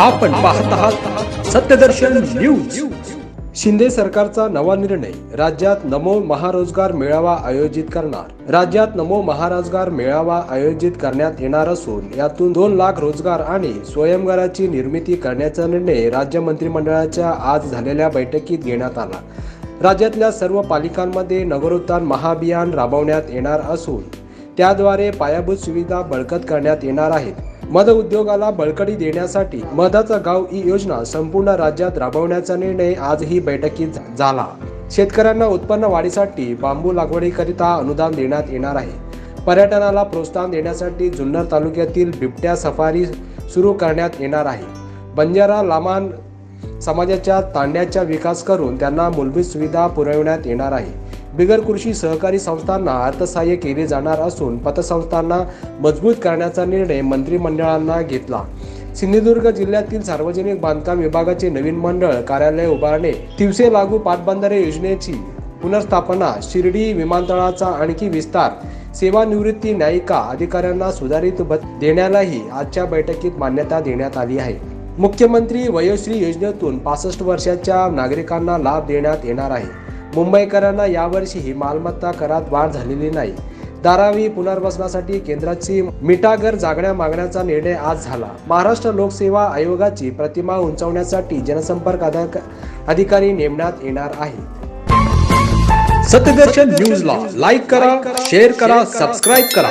आपण पाहत आहात सत्यदर्शन न्यूज. शिंदे सरकारचा नवा निर्णय. राज्यात नमो महारोजगार मेळावा आयोजित करणार. राज्यात नमो महारोजगार मेळावा आयोजित करण्यात येणार असून यातून दोन लाख रोजगार आणि स्वयंगाराची निर्मिती करण्याचा निर्णय राज्य मंत्रिमंडळाच्या आज झालेल्या बैठकीत घेण्यात आला. राज्यातल्या सर्व पालिकांमध्ये नगरोत्थान महाअभियान राबवण्यात येणार असून त्याद्वारे पायाभूत सुविधा बळकट करण्यात येणार आहेत. मध उद्योगाला बळकटी देण्यासाठी मधाचा गाव ई योजना संपूर्ण राज्यात राबवण्याचा निर्णय आज ही बैठकीत झाला. शेतकऱ्यांना उत्पन्न वाढीसाठी बांबू लागवडीकरिता अनुदान देण्यात येणार आहे. पर्यटनाला प्रोत्साहन देण्यासाठी जुन्नर तालुक्यातील बिबट्या सफारी सुरू करण्यात येणार आहे. बंजारा लामान समाजाच्या तांड्याचा विकास करून त्यांना मूलभूत सुविधा पुरविण्यात येणार आहे. बिगर कृषी सहकारी संस्थांना अर्थसहाय्य केले जाणार असून पतसंस्थांना मजबूत करण्याचा निर्णय मंत्रिमंडळांना घेतला. सिंधुदुर्ग जिल्ह्यातील सार्वजनिक बांधकाम विभागाचे नवीन मंडळ कार्यालय उभारणे तिवसे लागू पाटबंधारे योजनेची पुनर्स्थापना शिर्डी विमानतळाचा आणखी विस्तार सेवानिवृत्ती न्यायिका अधिकाऱ्यांना सुधारित देण्यालाही आजच्या बैठकीत मान्यता देण्यात आली आहे. मुख्यमंत्री वयोश्री योजनेतून पासष्ट वर्षाच्या नागरिकांना लाभ देण्यात येणार आहे. मुंबईकरांना यावर्षीही मालमत्ता करात वाढ झालेली नाही. धारावी पुनर्वसनासाठी केंद्राची मिठागर जागण्या मागण्याचा निर्णय आज झाला. महाराष्ट्र लोकसेवा आयोगाची प्रतिमा उंचावण्यासाठी जनसंपर्क अधिक- अधिकारी नेमण्यात येणार आहे सत्यदर्शन न्यूजला लाईक करा शेअर करा सबस्क्राईब करा.